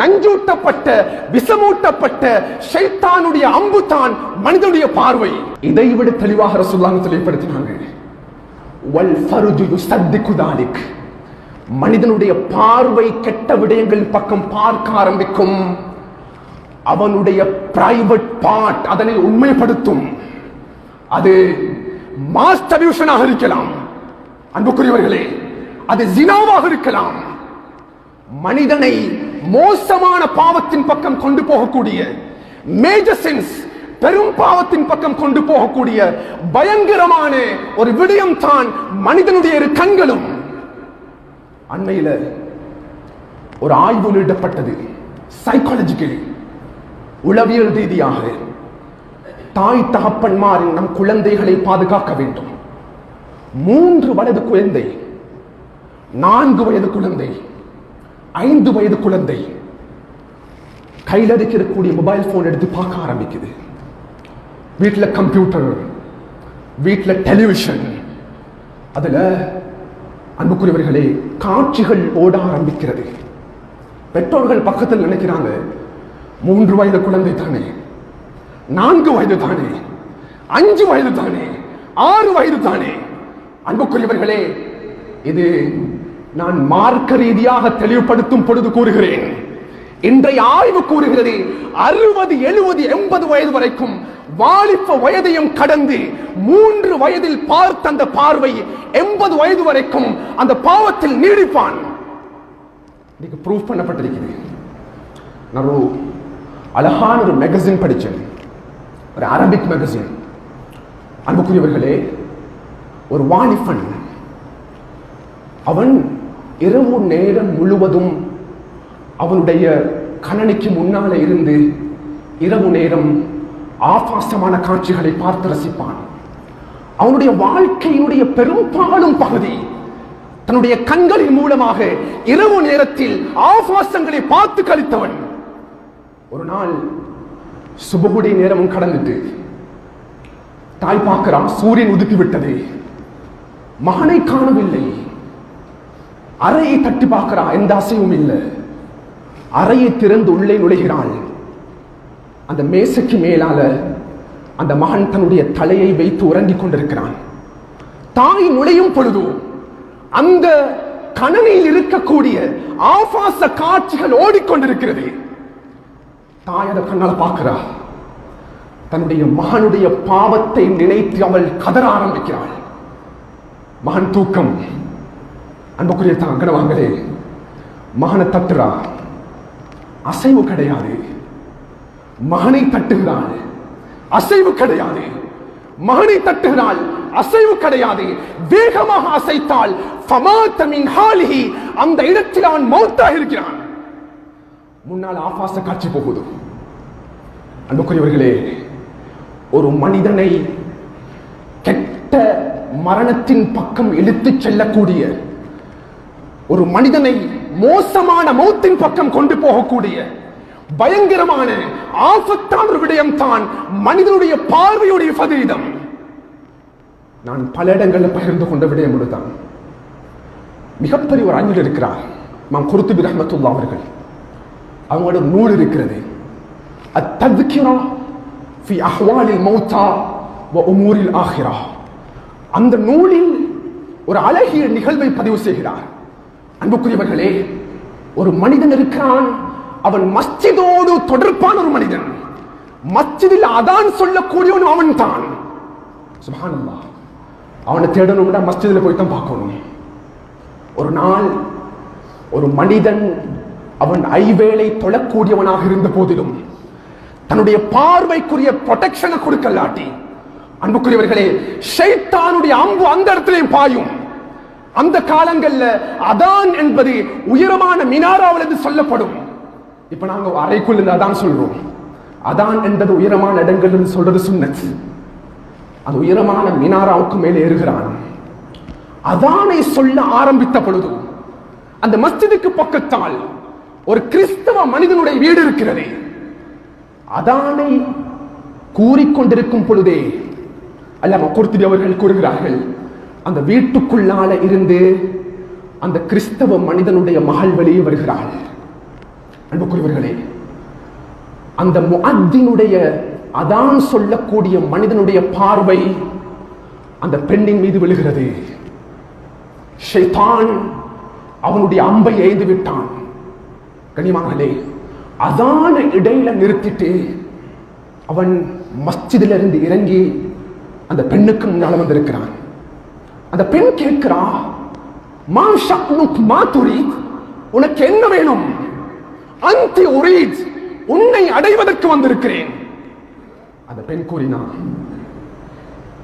நஞ்சூட்டப்பட்ட விஷமூட்டப்பட்ட ஷைத்தானுடைய அம்பு தான் மனிதனுடைய பார்வை. இதை விட தெளிவாக ரசூலுல்லாஹ் தெளிவுபடுத்தினாங்க. வல் ஃபர்ஜு யுஸத்திகு தாலிக். மனிதனுடைய பார்வை கெட்ட விடயங்கள் பக்கம் பார்க்க ஆரம்பிக்கும். அவனுடைய பிரைவேட் பார்ட் அதனை உண்மைப்படுத்தும். அது மாஸ்டர்பியூஷனாக இருக்கலாம். அன்புக்குரியவர்களே அது ஜினாவாக இருக்கலாம். மனிதனை மோசமான பாவத்தின் பக்கம் கொண்டு போகக்கூடிய மேஜர் சென்ஸ் பெரும் பாவத்தின் பக்கம் கொண்டு போகக்கூடிய பயங்கரமான ஒரு விடயம் தான் மனிதனுடைய இரு கண்களும். அண்மையில ஒரு ஆய்வு வெளியிடப்பட்டது சைக்காலஜிக்கலி உளவியல் ரீதியாக. தாய் தகப்பன்மாரின் நம் குழந்தைகளை பாதுகாக்க வேண்டும். மூன்று வயது குழந்தை நான்கு வயது குழந்தை. ஐந்து வயது குழந்தை. கையில் இருக்கக்கூடிய மொபைல் போன் எடுத்து பார்க்க ஆரம்பிக்குது. வீட்டில் கம்ப்யூட்டர் வீட்டில் டெலிவிஷன் அதில் அன்புக்குரியவர்களே காட்சிகள் ஓட ஆரம்பிக்கிறது. பெற்றோர்கள் பக்கத்தில் நினைக்கிறாங்க மூன்று வயது குழந்தை தானே நான்கு வயது தானே அஞ்சு வயது தானே ஆறு வயது தானே. அன்புக்குரியவர்களே இது நான் மார்க்க ரீதியாக தெளிவுபடுத்தும் பொழுது கூறுகிறேன். இன்றைய ஆய்வு கூறுகிறது அறுபது எழுபது எண்பது வயது வரைக்கும் வாலிப்ப வயதையும் கடந்து மூன்று வயதில் பார்த்த அந்த பார்வை எண்பது வயது வரைக்கும் அந்த பாவத்தில் நீடிப்பான். இன்னைக்கு ப்ரூவ் பண்ணப்பட்டிருக்கிறது. நான் ஒரு அழகான ஒரு மேகசின் படித்தேன். ஒரு அரபிக் மேகசின் அன்புக்குரியவர்களே ஒரு வாலிபன் அவன் இரவு நேரம் முழுவதும் அவனுடைய கணனிக்கு முன்னால இருந்து இரவு நேரம் ஆபாசமான காட்சிகளை பார்த்து ரசிப்பான். அவனுடைய வாழ்க்கையினுடைய பெரும்பாலும் பகுதி தன்னுடைய கண்களின் மூலமாக இரவு நேரத்தில் ஆபாசங்களை பார்த்து கழித்தவன். ஒரு நாள் சுபகுடைய நேரமும் கடந்துட்டு தாய் பார்க்கிறான் சூரியன் உதுக்கி விட்டது மகனை காணவில்லை. அறையை தட்டி பார்க்கிறான். எந்த அசைவும் இல்லை. அறையை திறந்து உள்ளே நுழைகிறாள். அந்த மேசைக்கு மேலால அந்த மகன் தன்னுடைய தலையை வைத்து உறங்கிக் கொண்டிருக்கிறான். தாய் நுழையும் பொழுதும் அந்த கணனில் இருக்கக்கூடிய ஆபாச காட்சிகள் ஓடிக்கொண்டிருக்கிறது. தாய் அதை கண்ணால் பார்க்கிறா. தன்னுடைய மகனுடைய பாவத்தை நினைத்து அவள் கதற ஆரம்பிக்கிறாள். மகன் தூக்கம். அன்புக்குரிய தான் வாங்களே மகனை தட்டுறா. அசைவு கிடையாது. மகனை தட்டுகிறாள். அசைவு கிடையாது. மகனை தட்டுகிறாள். அசைவு கிடையாது. வேகமாக அசைத்தால் அந்த இடத்தில் அவன் மௌத்தாக இருக்கிறான். முன்னால் ஆபாச காட்சி போகுது. அன்புக்குரியவர்களே ஒரு மனிதனை கெட்ட மரணத்தின் பக்கம் இழுத்துச் செல்லக்கூடிய ஒரு மனிதனை மோசமான மௌத்தின் பக்கம் கொண்டு போகக்கூடிய பயங்கரமான ஆபத்தான ஒரு விடயம் தான் மனிதனுடைய பார்வையுடைய சதவீதம். நான் பல இடங்களில் பகிர்ந்து கொண்ட விடயம் ஒன்றுதான். மிகப்பெரிய ஒரு அறிஞர் இருக்கிறார் மாம் குருத்து ரஹமத்துல்லா அவர்கள். அவங்களோட நூல் இருக்கிறது. அத்ததுக்கிரா ஃபி அஹ்வாலில் மௌத்தா வ உமூரில் ஆஹிரா. அந்த நூலில் ஒரு அழகிய நிகழ்வை பதிவு செய்கிறார். அன்புக்குரியவர்களே ஒரு மனிதன் இருக்கிறான். அவன் மஸ்ஜிதோடு தொடர்பான ஒரு மனிதன். மஸ்ஜிதில் அதான் சொல்லக்கூடியவன் அவன் தான் சுபானல்லா அவனை தேடணும்னா மஸ்ஜிதில் போய் தான் பார்க்கணும். ஒரு நாள் ஒரு மனிதன் அவன் ஐவேளை தொழக்கூடியவனாக இருந்த போதிலும் தன்னுடைய பார்வைக்குரிய ப்ரொடெக்ஷனை கொடுக்கலாட்டி அன்புக்குரியவர்களே ஷைத்தானுடைய அம்பு அந்த இடத்துலையும் பாயும். அந்த காலங்கள்ல அதான் என்பது உயரமான மினாராவில் என்று சொல்லப்படும். இப்ப நாங்க அறைக்குள் இருந்து அதான் சொல்றோம். அதான் என்பது உயரமான இடங்கள் என்று சொல்றது சுண்ணத் அந்த உயரமான மினாராவுக்கு மேலே ஏறுகிறான். அதானை சொல்ல ஆரம்பித்த பொழுது அந்த மஸ்ஜிதுக்கு பக்கத்தால் ஒரு கிறிஸ்தவ மனிதனுடைய வீடு இருக்கிறது. அதானை கூறிக்கொண்டிருக்கும் பொழுதே அல்லாம குர்த்திரி அவர்கள் கூறுகிறார்கள் அந்த வீட்டுக்குள்ளால இருந்து அந்த கிறிஸ்தவ மனிதனுடைய மகள் வெளியே வருகிறாள். அன்புக்குரியவர்களே அந்த முஅத்தினுடைய அதான் சொல்லக்கூடிய மனிதனுடைய பார்வை அந்த பெண்ணின் மீது விழுகிறது. ஷைத்தான் அவனுடைய அம்பை எய்து விட்டான். கனிமாங்களே அதான இடையில நிறுத்திட்டு அவன் மஸ்ஜிதிலிருந்து இறங்கி அந்த பெண்ணுக்கு முன்னால் வந்திருக்கிறான். அந்த பெண் கேட்கிறா மா ஷக்னுக் மா துரீத் உனக்கு என்ன வேணும்? அந்தி உரீத் உன்னை அடைவதற்கு வந்திருக்கிறேன். அந்த பெண் கூறினா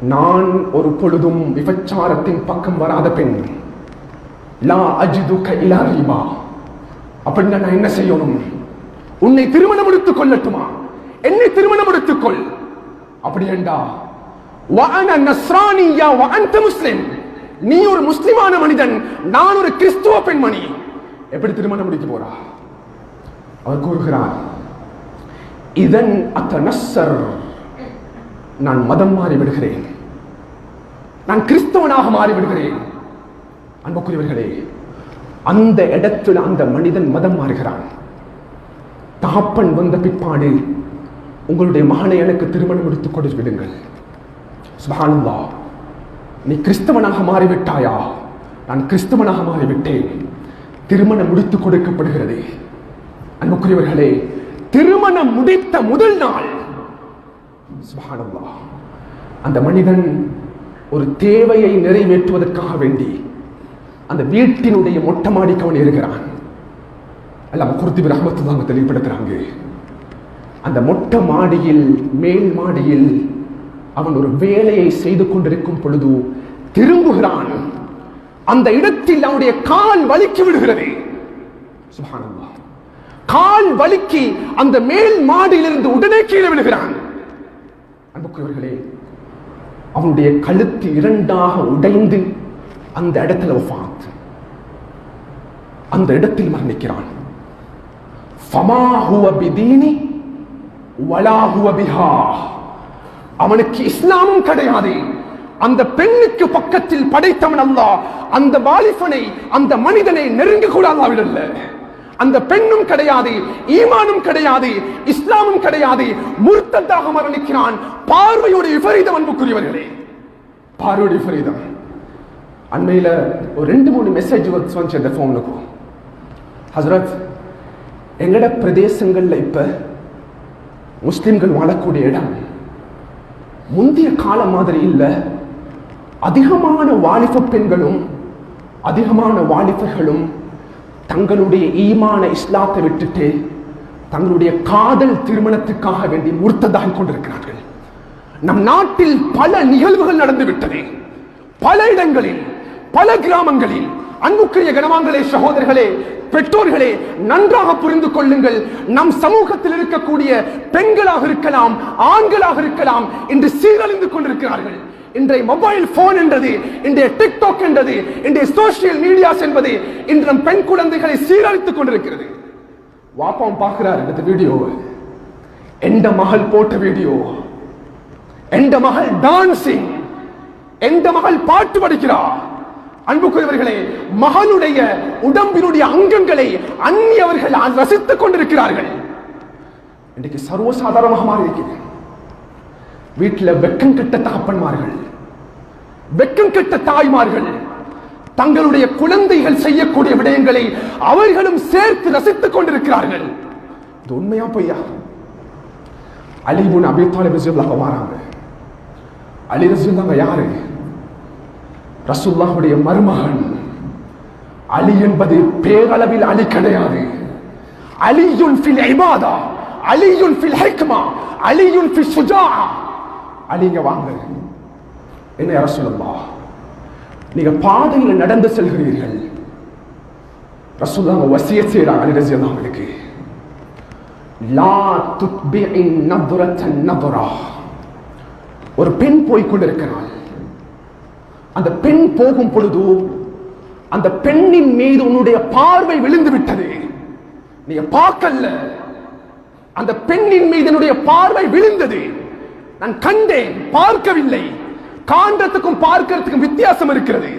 நான் ஒரு பொழுதும் விபச்சாரத்தின் பக்கம் வராத பெண். லா அஜிது கைலா ரீபா. அப்படின்னா நான் என்ன செய்யணும்? உன்னை திருமணம் எடுத்துக் கொள்ளட்டுமா? என்னை திருமணம் எடுத்துக்கொள் அப்படி என்றா வஅன நஸ்ரானியா வஅன்த முஸ்லிம். நீ ஒரு முஸ்லிமான மனிதன் நான் ஒரு கிறிஸ்துவ பெண்மணி. எப்படி திருமணம் முடிக்க போறா? அவர் கூறுகிறார் இதன் அத்தனஸ்ஸர் நான் மதம் மாறி விடுகிறேன். நான் கிறிஸ்தவனாக மாறி விடுகிறேன். அன்புக்குரியவர்களே அந்த இடத்தில் அந்த மனிதன் மதம் மாறுகிறான். தாப்பன் வந்த பிற்பாடு உங்களுடைய மகனை எனக்கு திருமணம் எடுத்துக் கொண்டு விடுங்கள். சுபானந்தா நீ கிறிஸ்தவனாக மாறிவிட்டாயா? நான் கிறிஸ்தவனாக மாறிவிட்டேன். திருமணம் முடித்துக் கொடுக்கப்படுகிறது. அன்புக்குரியவர்களே திருமணம் முடித்த முதல் நாள். அந்த மனிதன் ஒரு தேவையை நிறைவேற்றுவதற்காக வேண்டி அந்த வீட்டினுடைய மொட்டை மாடிக்கு அவன் இருக்கிறான் அல்லாம குருத்தி ரஹமத்து தாங்க தெளிவுபடுத்துறாங்க. அந்த மொட்டை மாடியில் மேல் மாடியில் அவன் ஒரு வேலையை செய்து கொண்டிருக்கும் பொழுது திரும்புகிறான். அந்த இடத்தில் அவனுடைய கால் வலிக்கு விடுகிறது. கால் வலிக்கு அந்த மேல் மாடியிலிருந்து உடனே கீழே விழுகிறான். அன்புக்குரியவர்களே அவனுடைய கழுத்து இரண்டாக உடைந்து அந்த இடத்துல அந்த இடத்தில் மரணிக்கிறான். ஃபமா ஹுவ பிதீனி வலா ஹுவ பிஹா. அவனுக்கு இஸ்லாமும் கிடையாது. அந்த பெண்ணுக்கு பக்கத்தில் படைத்தவன் அல்ல அந்த வாலிபனை அந்த மனிதனை நெருங்க கூட அந்த பெண்ணும் கிடையாது ஈமானும் கிடையாது இஸ்லாமும் கிடையாது. முர்த்தத்தாக மரணிக்கிறான். பார்வையுடைய விபரீதம் அன்புக்குரியவர்களே. பார்வையுடைய விபரீதம். அண்மையில ஒரு ரெண்டு மூணு மெசேஜ் வந்துச்சு அந்த ஃபோனுக்கும் ஹசரத் எங்கட பிரதேசங்கள்ல இப்ப முஸ்லிம்கள் வாழக்கூடிய இடம் முந்தைய காலம் மாதிரி இல்லை. அதிகமான வாலிப பெண்களும் அதிகமான வாலிபர்களும் தங்களுடைய ஈமான இஸ்லாத்தை விட்டுட்டு தங்களுடைய காதல் திருமணத்துக்காக வேண்டி முர்த்ததாகிக் கொண்டிருக்கிறார்கள். நம் நாட்டில் பல நிகழ்வுகள் நடந்துவிட்டது. பல இடங்களில் பல கிராமங்களில் அன்புக்குரிய கனவான்களே சகோதரர்களே பெற்றோர்களே நன்றாக புரிந்து கொள்ளுங்கள். நம் சமூகத்தில் இருக்கக்கூடிய பெண்களாக இருக்கலாம் ஆண்களாக இருக்கலாம் என்று சீரழிந்து கொண்டிருக்கிறார்கள். இன்றைய மொபைல் போன் என்றது இன்றைய டிக்டாக் என்றது இன்றைய சோசியல் மீடியாஸ் என்பது இன்று நம் பெண் குழந்தைகளை சீரழித்துக் கொண்டிருக்கிறது. வாப்பாவும் பார்க்கிறார் இந்த வீடியோ எந்த மகள் போட்ட வீடியோ எந்த மகள் டான்சிங் எந்த மகள் பாட்டு படிக்கிறார் அன்புக்குரியவர்களே மகனுடைய உடம்பினுடைய அங்கங்களை அந்நியவர்கள் ரசித்துக் கொண்டிருக்கிறார்கள். இன்றைக்கு சர்வசாதாரணமாக மாறி இருக்கிறது வீட்டில் வெக்கம் கெட்ட தகப்பன்மார்கள் வெக்கம் கெட்ட தாய்மார்கள் தங்களுடைய குழந்தைகள் செய்யக்கூடிய விடயங்களை அவர்களும் சேர்த்து ரசித்துக் கொண்டிருக்கிறார்கள். இது உண்மையா பொய்யா? அலிபுன் அபித்தாலிப் ரசியுல்லாஹ் வராங்க. அலி ரசியுல்லாங்க யாரு? ரசுல்லாவுடைய மருமகன். அலி என்பது பேரளவில் அலி கிடையாது. அலியுன் ஃபில் இபாதா அலியுன் ஃபில் ஹிக்மா அலியுன் ஃபில் சுஜா அலிங்க வாங்க. என்ன ரசுல்லா நீங்க பாதையில் நடந்து செல்கிறீர்கள். ரசுல்லா வசிய செய்றாங்க அலி ரசியா அவளுக்கு லா துத்பிஇ நதுரத்தன் நதுரா. ஒரு பெண் போய் கொண்டிருக்கிறாள். அந்த பெண் போகும் பொழுது அந்த பெண்ணின் மீது உன்னுடைய பார்வை விழுந்து விட்டது நீ பார்க்கல அந்த பெண்ணின் மீது என்னுடைய பார்வை விழுந்தது. நான் கண்டேன் பார்க்கவில்லை. காண்றதுக்கும் பார்க்கிறதுக்கும் வித்தியாசம் இருக்கிறது.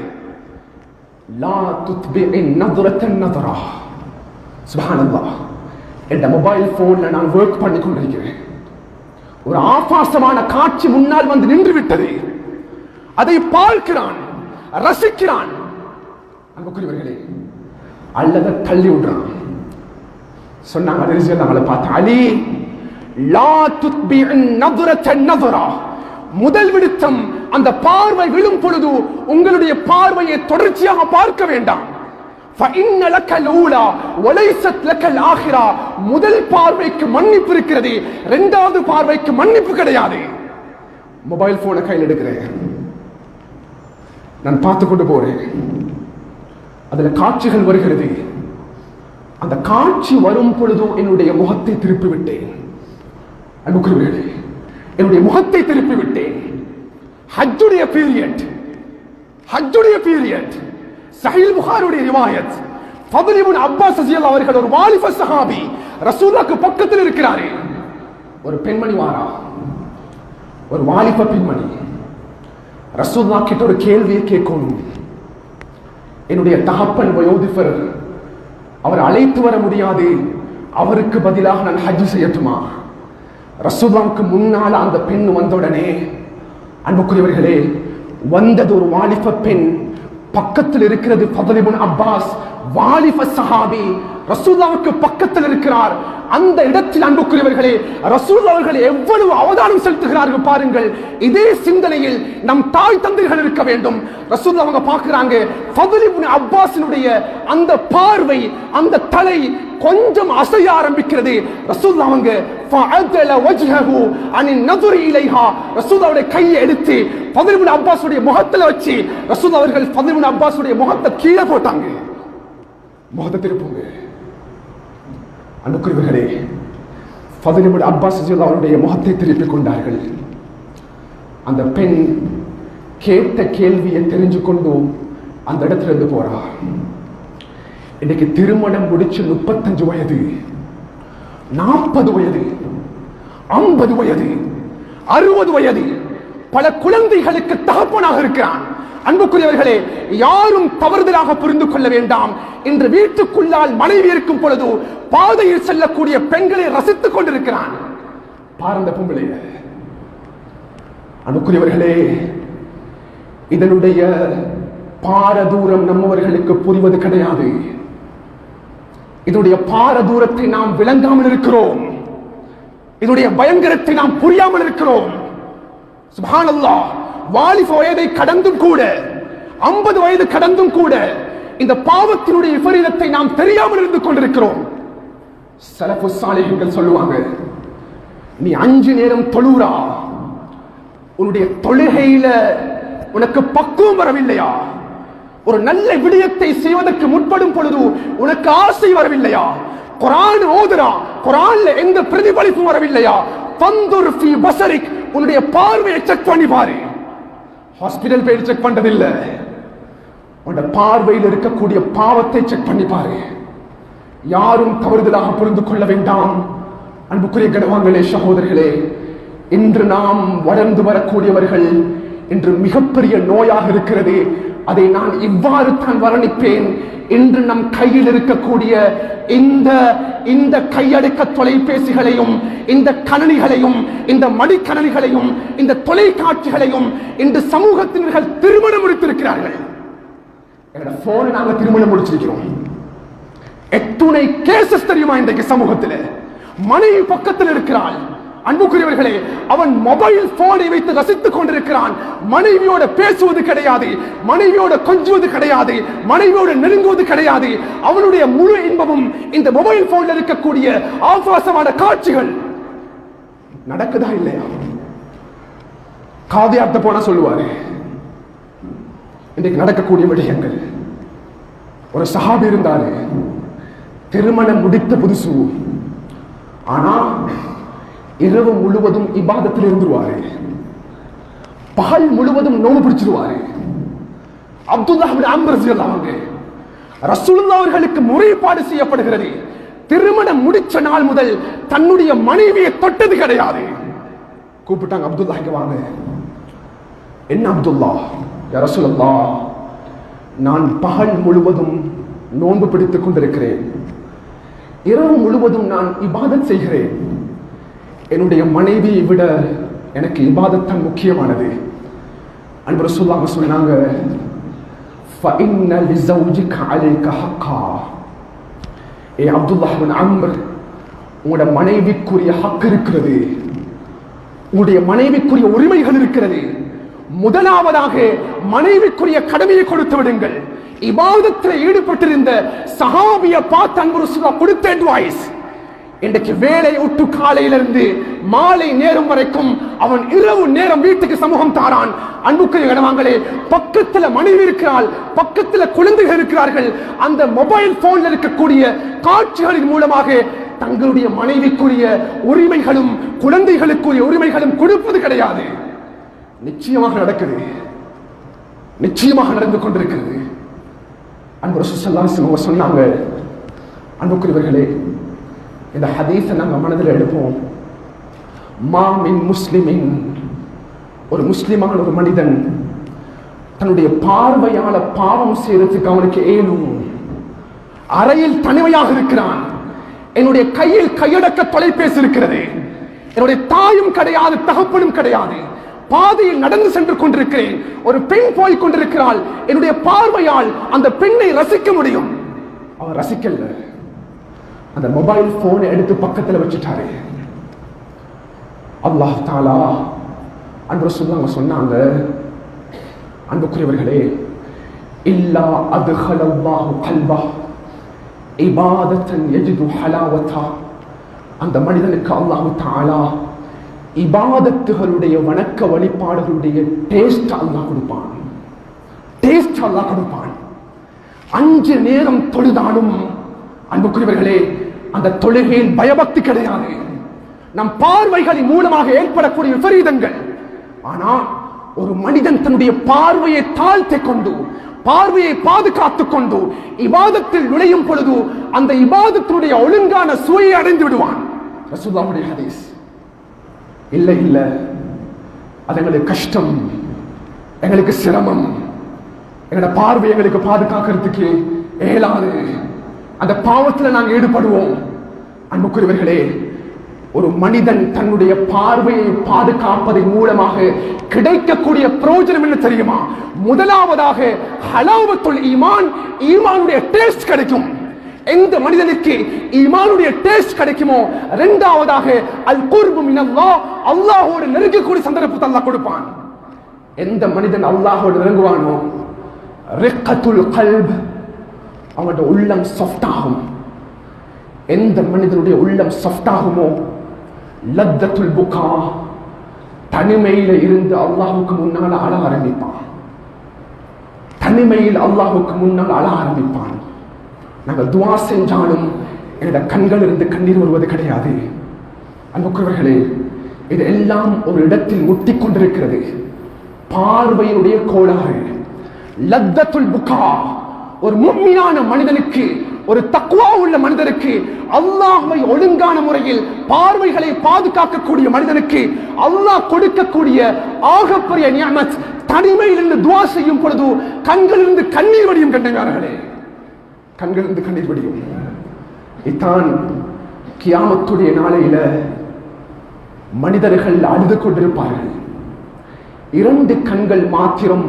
லா துத்பே நதுரத்தன் நதுரா. சுப்ஹானல்லாஹ். என் மொபைல் போன்ல நான் ஒர்க் பண்ணி கொண்டிருக்கிறேன் ஒரு ஆபாசமான காட்சி முன்னால் வந்து நின்று விட்டது அதை பார்க்கிறான் ரசிக்கிறான். அன்புக்குரியவர்களே அல்லத தள்ளி விடுறான். சொன்னாங்க அவளை பார்த்து அலி லா துத்பி நதுரத்த நதுரா. முதல் விடுத்தம் அந்த பார்வை விழும் பொழுது உங்களுடைய பார்வையை தொடர்ச்சியாக பார்க்க வேண்டாம். முதல் பார்வைக்கு மன்னிப்பு இருக்கிறது இரண்டாவது பார்வைக்கு மன்னிப்பு கிடையாது. மொபைல் போனை கையில் எடுக்கிறேன். நான் பார்த்து கொண்டு போறேன். அதில் காட்சிகள் வருகிறது. அந்த காட்சி வரும் பொழுதும் என்னுடைய முகத்தை திருப்பி விட்டேன் அன்புக்குரியவர்களே என்னுடைய முகத்தை திருப்பி விட்டேன் ஹஜ்ஜுடைய பீரியட் ஹஜ்ஜுடைய பீரியட் சஹில் புகாருடைய ரிவாயத். ஃபதுல் இப்னு அப்பாஸ் அவர்கள் ஒரு வாலிப சஹாபி ரசூலாக்கு பக்கத்தில் இருக்கிறாரே. ஒரு பெண்மணி வாரா? ஒரு வாலிப பெண்மணி. ரசூல்லா கிட்ட ஒரு கேள்வியை கேட்கணும். என்னுடைய தகப்பன் வயோதிபர் அவர் அழைத்து வர முடியாது அவருக்கு பதிலாக நான் ஹஜ் செய்யட்டுமா? ரசூல்லாவுக்கு முன்னால் அந்த பெண் வந்தவுடனே அன்புக்குரியவர்களே வந்தது ஒரு வாலிப பெண் பக்கத்தில் இருக்கிறது பதலிபுன் அப்பாஸ் வாலிப சஹாபி ரசூல்லாவுக்கு பக்கத்தில் இருக்கிறார். அந்த இடத்தில் அன்புக்குரியவர்களே ரசூல் அவர்கள் எவ்வளவு அவதானம் செலுத்துகிறார்கள் பாருங்கள். இதே சிந்தனையில் நம் தாய் தந்தைகள் இருக்க வேண்டும். ரசூல் அவங்க பார்க்கிறாங்க அப்பாஸினுடைய அந்த பார்வை அந்த தலை கொஞ்சம் அசைய ஆரம்பிக்கிறது. ரசூல் அவங்க ரசூல் கையை எடுத்து ஃபதுல் அப்பாஸுடைய முகத்துல வச்சு ரசூல் அவர்கள் ஃபதுல் அப்பாஸுடைய முகத்தை கீழே போட்டாங்க. முகத்தை திருப்புங்க. அன்புக்குரியவர்களே பதினிமிட அப்பாஸ் அவருடைய முகத்தை திருப்பிக் கொண்டார்கள். அந்த பெண் கேட்ட கேள்வியை தெரிஞ்சு கொண்டு அந்த இடத்துல இருந்து போறா. இன்னைக்கு திருமணம் முடிச்சு முப்பத்தஞ்சு வயது நாற்பது வயது ஐம்பது வயது அறுபது வயது பல குழந்தைகளுக்கு தகப்பனாக இருக்கிறான். அன்புக்குரியவர்களே யாரும் தவறுதலாக புரிந்து கொள்ள வேண்டாம். இன்று வீட்டுக்குள்ளால் மனைவி இருக்கும் பொழுது பாதையில் செல்லக்கூடிய பெண்களை ரசித்துக் கொண்டிருக்கிறான். பாரந்த பொம்பளைய. அனுக்குரியவர்களே இதனுடைய பாரதூரம் நம்மவர்களுக்கு புரிவது கிடையாது. இதனுடைய பாரதூரத்தை நாம் விளங்காமல் இருக்கிறோம். இதனுடைய பயங்கரத்தை நாம் புரியாமல் இருக்கிறோம். சுபானல்லா வாலிப வயதை கடந்தும் கூட ஐம்பது வயது கடந்தும் கூட இந்த பாவத்தினுடைய விபரீதத்தை நாம் தெரியாமல் இருந்து கொண்டிருக்கிறோம். சலப்பு சாலைகள் சொல்லுவாங்க. நீ அஞ்சு நேரம் தொழுறா உன்னுடைய தொழுகையில உனக்கு பக்குவம் வரவில்லையா? ஒரு நல்ல விடயத்தை செய்வதற்கு முற்படும் பொழுது உனக்கு ஆசை வரவில்லையா? குரான் ஓதுறா குரான்ல எந்த பிரதிபலிப்பும் வரவில்லையா? பந்துர் ஃபி பசரிக். உன்னுடைய பார்வையை செக் பண்ணி பாரு. ஹாஸ்பிடல் போய் செக் பண்றதில்ல. உன்னோட பார்வையில் இருக்கக்கூடிய பாவத்தை செக் பண்ணி பாரு. யாரும் தவறுதலாக புரிந்து கொள்ள வேண்டாம். அன்புக்குரிய கனவாங்களே சகோதரர்களே இன்று நாம் வளர்ந்து வரக்கூடியவர்கள் இன்று மிகப்பெரிய நோயாக இருக்கிறது. அதை நான் இவ்வாறு தான் வர்ணிப்பேன். இன்று நம் கையில் இருக்கக்கூடிய இந்த இந்த கையடக்க தொலைபேசிகளையும் இந்த கணனிகளையும் இந்த மடிக்கணனிகளையும் இந்த தொலைக்காட்சிகளையும் இன்று சமூகத்தினர்கள் திருமணம் முடித்திருக்கிறார்கள். எங்களோட போனை நாங்கள் திருமணம் முடிச்சிருக்கிறோம். எத்துணை கேசஸ் தெரியுமா இன்றைக்கு சமூகத்தில்? மனைவி பக்கத்தில் இருக்கிறாள். அன்புக்குரியவர்களே அவன் மொபைல் போனை வைத்து ரசித்துக் கொண்டிருக்கிறான். மனைவியோட பேசுவது கிடையாது. மனைவியோட கொஞ்சுவது கிடையாது. மனைவியோட நெருங்குவது கிடையாது. அவனுடைய முழு இன்பமும் இந்த மொபைல் போன்ல இருக்கக்கூடிய ஆபாசமான காட்சிகள். நடக்குதா இல்லையா? காதியாத்த போனா சொல்லுவாரு. இன்றைக்கு நடக்கக்கூடிய விடயங்கள். ஒரு சஹாபி இருந்தாரு. திருமணம் முடித்த புதுசு ஆனா இரவு முழுவதும் இபாதத்தில் இருந்துருவாரு. பகல் முழுவதும் நோவு பிடிச்சிருவாரு. அப்துல்லாஹின் அம்பர் அவர்களுக்கு முறைப்பாடு செய்யப்படுகிறது. திருமணம் முடிச்ச நாள் முதல் தன்னுடைய மனைவியை தொட்டது கிடையாது. கூப்பிட்டாங்க அப்துல்லா வாங்க. என்ன அப்துல்லா யா நான் பகல் முழுவதும் நோன்பு பிடித்துக் கொண்டிருக்கிறேன். இரவு முழுவதும் நான் இபாதத் செய்கிறேன். என்னுடைய மனைவியை விட எனக்கு இபாதத்தான் முக்கியமானது. அன்பு ரசூல்லாங்க சொன்னாங்க ஏ அப்துல்லாஹின் அன்பர் உங்களோட மனைவிக்குரிய ஹக்கு இருக்கிறது. உங்களுடைய மனைவிக்குரிய உரிமைகள் இருக்கிறது. முதலாவதாக மனைவிக்குரிய கடமையை கொடுத்து விடுங்கள். இபாதத்தில் ஈடுபட்டிருந்த சஹாபிய பார்த்து அன்பு ரசூலா கொடுத்த அட்வைஸ் இன்றைக்கு வேலை விட்டு காலையிலிருந்து மாலை நேரம் வரைக்கும் அவன் இரவு நேரம் வீட்டுக்கு சமூகம் தாரான். அன்புக்குரிய கனவாங்களே பக்கத்துல மனைவி இருக்கிறாள் பக்கத்துல குழந்தைகள் இருக்கிறார்கள். அந்த மொபைல் போன்ல இருக்கக்கூடிய காட்சிகளின் மூலமாக தங்களுடைய மனைவிக்குரிய உரிமைகளும் குழந்தைகளுக்குரிய உரிமைகளும் கொடுப்பது கிடையாது. நிச்சயமாக நடக்குது. நிச்சயமாக நடந்து கொண்டிருக்கிறது. அன்பு ரசூலுல்லாஹி அவங்க சொன்னாங்க. அன்புக்குரியவர்களே இந்த ஹதீஸை நாங்கள் மனதில் எடுப்போம். மாமின் முஸ்லிமின் ஒரு முஸ்லிமான ஒரு மனிதன் தன்னுடைய பார்வையால பாவம் செய்யறதுக்கு அவனுக்கு ஏலும். அறையில் தனிமையாக இருக்கிறான். என்னுடைய கையில் கையடக்க தொலைபேசி இருக்கிறது. என்னுடைய தாயும் கிடையாது தகப்பனும் கிடையாது. பாதையில் நடந்து சென்று கொண்டிருக்கிறேன். ஒரு பெண் போய் கொண்டிருக்கிறாள். என்னுடைய பார்வையால் அந்த பெண்ணை ரசிக்க முடியும். அவர் ரசிக்கல. அந்த மொபைல் போனை எடுத்து பக்கத்துல வச்சுட்டாரு. அல்லாஹ் தாலா அன்பு சொன்னாங்க சொன்னாங்க அன்புக்குரியவர்களே இல்லா அது கல்வா இபாதத்தன் எஜிது ஹலாவத்தா. அந்த மனிதனுக்கு அல்லாஹு தாலா இபாதத்துகளுடைய வணக்க வழிபாடுகளுடைய டேஸ்ட் அல்லா கொடுப்பான். டேஸ்ட் அல்லா கொடுப்பான். அஞ்சு நேரம் தொழுதாலும் அன்புக்குரியவர்களே அந்த தொழுகையில் பயபக்தி கிடையாது. நம் பார்வைகளின் மூலமாக ஏற்படக்கூடிய விபரீதங்கள். ஆனால் ஒரு மனிதன் தன்னுடைய பார்வையை தாழ்த்தி கொண்டு பார்வையை பாதுகாத்துக் கொண்டு இபாதத்தில் நுழையும் பொழுது அந்த இபாதத்தினுடைய ஒழுங்கான சுவையை அடைந்து விடுவான். ரசூல்லாவுடைய ஹதீஸ். இல்லை இல்ல. அது எங்களுக்கு கஷ்டம் எங்களுக்கு சிரமம். எங்களோட பார்வை எங்களுக்கு பாதுகாக்கிறதுக்கு ஏழாது அந்த பாவத்தில் நாங்கள் ஈடுபடுவோம். அன்புக்குரியவர்களே ஒரு மனிதன் தன்னுடைய பார்வையை பாதுகாப்பதன் மூலமாக கிடைக்கக்கூடிய பிரயோஜனம் என்ன தெரியுமா? முதலாவதாக ஹலாவத்துல் ஈமான் ஈமானுடைய டேஸ்ட் கிடைக்கும். எந்த மனிதனுக்கு ஈமானுடைய டேஸ்ட் கிடைக்குமோ இரண்டாவதாக அல் குர்பு மினல்லாஹ் அல்லாஹ்வோடு நெருங்கக்கூடிய சந்தர்ப்பத்தை அல்லாஹ் கொடுப்பான். எந்த மனிதன் அல்லாஹ்வோடு நெருங்குவானோ ரிக்கத்துல் கல்ப் அவனோட உள்ளம் சாஃப்ட் ஆகும். எந்த மனிதனுடைய உள்ளம் சாஃப்ட் ஆகுமோ லத்தத்துல் புகா தனிமையில இருந்து அல்லாஹுக்கு முன்னால் அழ ஆரம்பிப்பான். தனிமையில் அல்லாஹுக்கு முன்னால் அழ ஆரம்பிப்பான். நாங்கள் துவா செஞ்சாலும் எனது கண்கள் இருந்து கண்ணீர் வருவது கிடையாது. அன்புக்குரியவர்களே இது எல்லாம் ஒரு இடத்தில் ஒட்டி கொண்டிருக்கிறது. பார்வையுடைய கோளாறு. லத்தத்துல் புகா ஒரு மும்மினான மனிதனுக்கு ஒரு தக்குவா உள்ள மனிதனுக்கு அல்லாஹ்வை ஒழுங்கான முறையில் பார்வைகளை பாதுகாக்கக்கூடிய மனிதனுக்கு அல்லாஹ் கொடுக்கக்கூடிய ஆகப்பெரிய நியமத் தனிமையிலிருந்து துவா செய்யும் பொழுது கண்களிலிருந்து கண்ணீர் வடியும் கண்டவர்களே கண்களிலிருந்து கண்ணீர் வடியும் இத்தான் கியாமத்துடைய நாளையில மனிதர்கள் அழுது கொண்டிருப்பார்கள். இரண்டு கண்கள் மாத்திரம்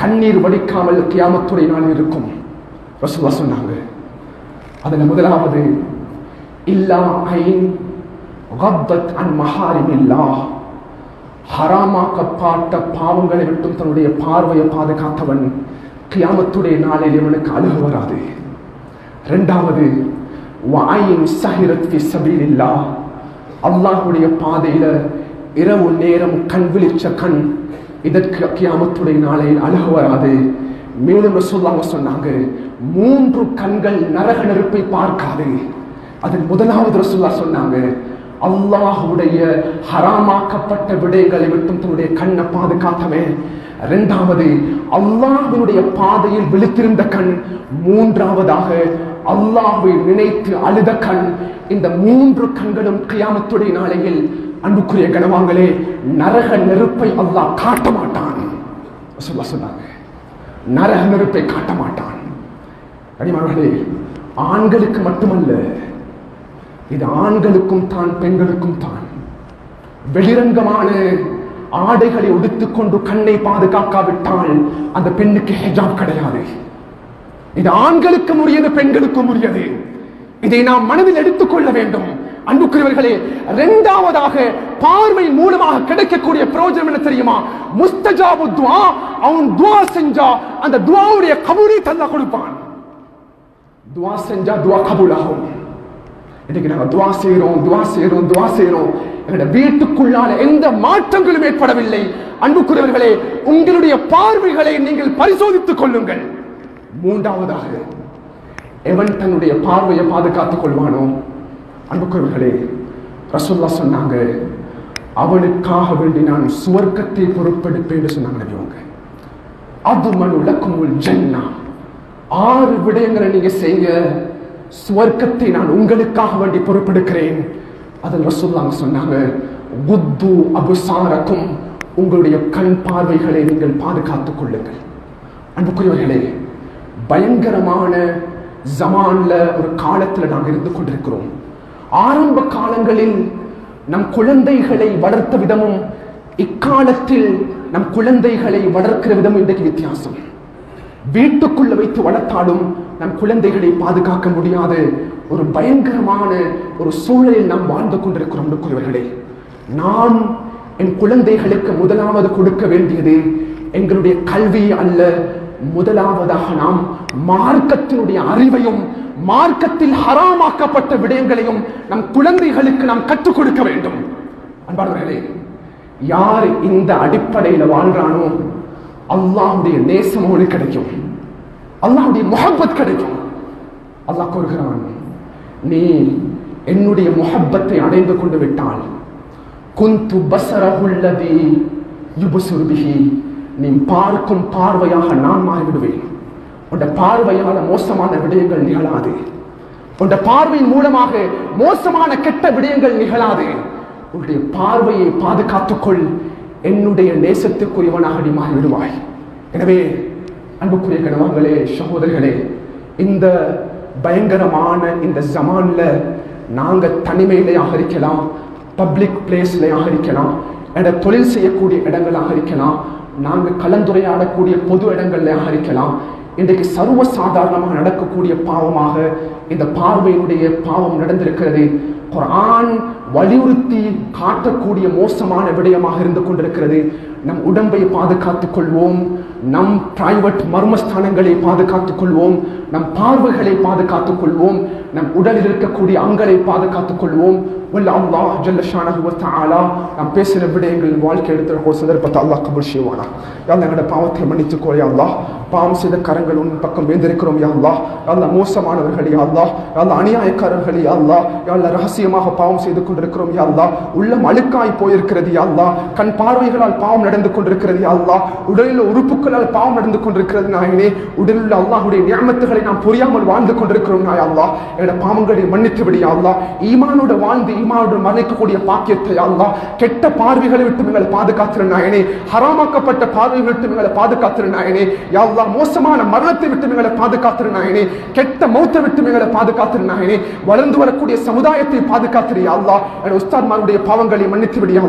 கண்ணீர் வடிக்காமல் கியாமத்துடைய நாள் இருக்கும். ரசூலா சொன்னாங்க. அதுல முதலாவது இல்லா ஐன் கத்தத் அன் மஹாரின் இல்லா ஹராமாக்கப்பட்ட பாவங்களை விட்டும் தன்னுடைய பார்வையை பாதுகாத்தவன் கியாமத்துடைய நாளில் இவனுக்கு அழுக வராது. ரெண்டாவது வாயின் சஹிரத் சபீல் இல்லா அல்லாஹுடைய பாதையில இரவு நேரம் கண் விழிச்ச கண் இதற்கு கியாமத்துடைய நாளையில் அழுக வராது. மேலும் ரசூலுல்லாஹ் சொன்னாங்க மூன்று கண்கள் நரக நெருப்பை பார்க்காது. அதன் முதலாவது ரசூல்லா சொன்னாங்க அல்லாஹுடைய ஹராமாக்கப்பட்ட விடயங்களை விட்டும் தன்னுடைய கண்ணை பாதுகாத்தவன். இரண்டாவது அல்லாஹ்வினுடைய பாதையில் விழித்திருந்த கண். மூன்றாவதாக அல்லாஹை நினைத்து அழுத கண். இந்த மூன்று கண்களும் கியாமத்துடைய நாளையில் அன்புக்குரிய கனவாங்களே நரக நெருப்பை அல்லாஹ் காட்ட மாட்டான். ரசூலுல்லாஹ் சொன்னாங்க நரக நெருப்பை காட்ட மாட்டான். கனிமார்களே ஆண்களுக்கு மட்டுமல்ல இது ஆண்களுக்கும் தான் பெண்களுக்கும் தான். வெளிரங்கமான ஆடைகளை உடுத்துக்கொண்டு கண்ணை பாதுகாக்காவிட்டால் அந்த பெண்ணுக்கு ஹெஜாப் கிடையாது. இது ஆண்களுக்கும் உரியது பெண்களுக்கும் உரியது. இதை நாம் மனதில் எடுத்துக்கொள்ள வேண்டும். அன்புக்குரியவர்களே இரண்டாவதாக பார்வை மூலமாக கிடைக்கக்கூடிய பிரயோஜனம் என்ன தெரியுமா? முஸ்தஜாபு துவா அவன் துவா செஞ்சா அந்த துவாவுடைய கபூரை தந்தா கொடுப்பான். துவா செஞ்சா துவா கபூல் ஆகும் இன்னைக்கு நாங்க துவா செய்யறோம் துவா செய்யறோம் துவா செய்யறோம் எங்களுடைய வீட்டுக்குள்ளான எந்த மாற்றங்களும் ஏற்படவில்லை. அன்புக்குரியவர்களே உங்களுடைய பார்வைகளை நீங்கள் பரிசோதித்துக் கொள்ளுங்கள். மூன்றாவதாக எவன் தன்னுடைய பார்வையை பாதுகாத்துக் கொள்வானோ? அன்புக்குரியவர்களே ரசூல்லா சொன்னாங்க அவனுக்காக வேண்டி நான் சுவர்க்கத்தை பொறுப்பெடுப்பேன் சொன்னாங்க இவங்க அது மனு லக்குமுல் ஜன்னா. ஆறு விடயங்களை நீங்க செய்ய சுவர்க்கத்தை நான் உங்களுக்காக வேண்டி பொறுப்பெடுக்கிறேன் அதில் ரசூல்லாங்க சொன்னாங்க குத்து அபுசாரக்கும் உங்களுடைய கண் பார்வைகளை நீங்கள் பாதுகாத்துக் கொள்ளுங்கள். அன்புக்குரியவர்களே பயங்கரமான ஜமான்ல ஒரு காலத்தில் நாங்கள் இருந்து கொண்டிருக்கிறோம். ஆரம்ப காலங்களில் நம் குழந்தைகளை வளர்த்த விதமும் இக்காலத்தில் நம் குழந்தைகளை வளர்க்கிற விதமும் இன்றைக்கு வித்தியாசம். வீட்டுக்குள்ள வைத்து வளர்த்தாலும் நம் குழந்தைகளை பாதுகாக்க முடியாது. ஒரு பயங்கரமான ஒரு சூழலில் நாம் வாழ்ந்து கொண்டிருக்கிறோம் அன்புக்குரியவர்களே. நாம் என் குழந்தைகளுக்கு முதலாவது கொடுக்க வேண்டியது எங்களுடைய கல்வி அல்ல முதலாவதாக நாம் மார்க்கத்தினுடைய அறிவையும் மார்க்கத்தில் ஹராமாக்கப்பட்ட விடயங்களையும் நம் குழந்தைகளுக்கு நாம் கற்றுக் கொடுக்க வேண்டும். அன்பானவர்களே யார் இந்த அடிப்படையில வாழ்றானோ அல்லாஹ்வுடைய நேசம் அவனுக்கு கிடைக்கும். அல்லாஹ்வுடைய முகப்பத் கிடைக்கும். அல்லாஹ் கூறுகிறான் நீ என்னுடைய முகப்பத்தை அடைந்து கொண்டு விட்டால். குந்து பசரகுள்ளதி யுபசுருபிகி நீ பார்க்கும் பார்வையாக நான் மாறிவிடுவேன். உண்ட பார்வையால மோசமான விடயங்கள் நிகழாது. உன்ட பார்வையின் மூலமாக மோசமான கெட்ட விடயங்கள் நிகழாது. உன்னுடைய பார்வையை பாதுகாத்துக்கொள். என்னுடைய நேசத்துக்குரியவனாக நீ மாறிவிடுவாய். எனவே அன்புக்குரிய கணவங்களே சகோதரர்களே இந்த பயங்கரமான இந்த ஜமான்ல நாங்க தனிமையிலையாக இருக்கலாம் பப்ளிக் பிளேஸ்லையாக இருக்கலாம் எட தொழில் செய்யக்கூடிய இடங்களாக இருக்கலாம் நாங்கள் கலந்துரையாடக்கூடிய பொது இடங்கள்லையாக இருக்கலாம். இன்றைக்கு சர்வ சாதாரணமாக நடக்கக்கூடிய பாவமாக இந்த பார்வையினுடைய பாவம் நடந்திருக்கிறது. குரான் வலியுறுத்தி காட்டக்கூடிய மோசமான விடயமாக இருந்து கொண்டிருக்கிறது. நம் உடம்பை பாதுகாத்துக் கொள்வோம் நம் பிரைவேட் மர்மஸ்தானங்களை பாதுகாத்துக் கொள்வோம் நம் பார்வைகளை பாதுகாத்துக் கொள்வோம் நம் உடலில் இருக்கக்கூடிய அங்களை பாதுகாத்துக் கொள்வோம். வல்ல அல்லாஹ் நான் பேசுகிற வ நாம் பேசின விடயங்கள் வாழ்க்கை எடுத்த ஒரு சந்தர்ப்பத்தை அல்லாஹ் கபுல் செய்வானா? யா எங்களோட பாவத்தை மன்னித்துக்கோ யாழ்லா பாவம் செய்த கரங்கள் உன் பக்கம் வேந்திருக்கிறோம் யாழ்லா அல்லாஹ். மோசமானவர்கள் யாழ்லா அல்லாஹ். அநியாயக்காரர்கள் யாழ்லா அல்லாஹ். ரகசியமாக பாவம் செய்து கொண்டிருக்கிறோம் யாழ்லா உள்ளம் அழுக்காய் போயிருக்கிறது யாழ்லா கண் பார்வைகளால் பாவம் நடந்து கொண்டிருக்கிறது யாழ்லா உடலில் உறுப்புகளால் பாவம் நடந்து கொண்டிருக்கிறது நாயனே. உடலில் அல்லாஹுடைய நியமத்துகளை நாம் புரியாமல் வாழ்ந்து கொண்டிருக்கிறோம் நாய் எங்களோட பாவங்களை மன்னித்து அல்லா ஈமானோட வாழ்ந்து ஈமானோட மறைக்கக்கூடிய பாக்கியத்தை அல்லா கெட்ட பார்வைகளை விட்டு எங்களை பாதுகாத்திரு நாயனே. ஹராமாக்கப்பட்ட பார்வைகளை விட்டு எங்களை பாதுகாத்திரு நாயனே. யா மோசமான மரணத்தை விட்டு எங்களை பாதுகாத்திரு நாயனே. கெட்ட மௌத்தை விட்டு எங்களை பாதுகாத்திரு நாயனே. வளர்ந்து வரக்கூடிய சமுதாயத்தை பாதுகாத்திரு அல்லா என் உஸ்தாத்மாருடைய பாவங்களை மன்னித்து விடு யா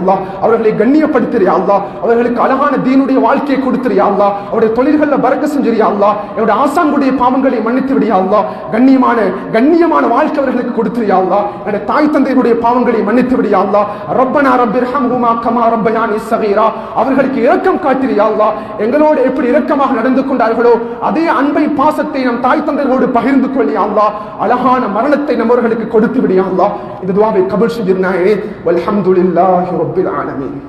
அவர்களை கண்ணியப்படுத்திரு அல்லா அவர்களுக்கு அழகான தீனுடைய வாழ்க்கையை கொடுத்திரு அல்லா அவருடைய தொழில்களில் பறக்க செஞ்சிரியா அல்லா என்னுடைய ஆசாங்குடைய பாவங்களை மன்னித்து விடு யா கண்ணியமான கண்ணிய கண்ணியமான வாழ்க்கை அவர்களுக்கு கொடுத்திரு யாவ்லா என்னுடைய தாய் தந்தையருடைய பாவங்களை மன்னித்து விடு யாவ்லா ரப்பனா ரப்பனா ரப்பிர்ஹம்ஹுமா கமா ரப்பயானி சகீரா அவர்களுக்கு இரக்கம் காட்டிரு யாவ்லா எங்களோடு எப்படி இரக்கமாக நடந்து கொண்டார்களோ அதே அன்பை பாசத்தை நம் தாய் தந்தையரோடு பகிர்ந்து கொள்ளி யாவ்லா அழகான மரணத்தை நம்மவர்களுக்கு கொடுத்து விடு யாவ்லா இந்த துவாவை கபூல் செஞ்சிருந்தாயே வல்ஹம்துலில்லாஹி ரப்பில் ஆலமீன்.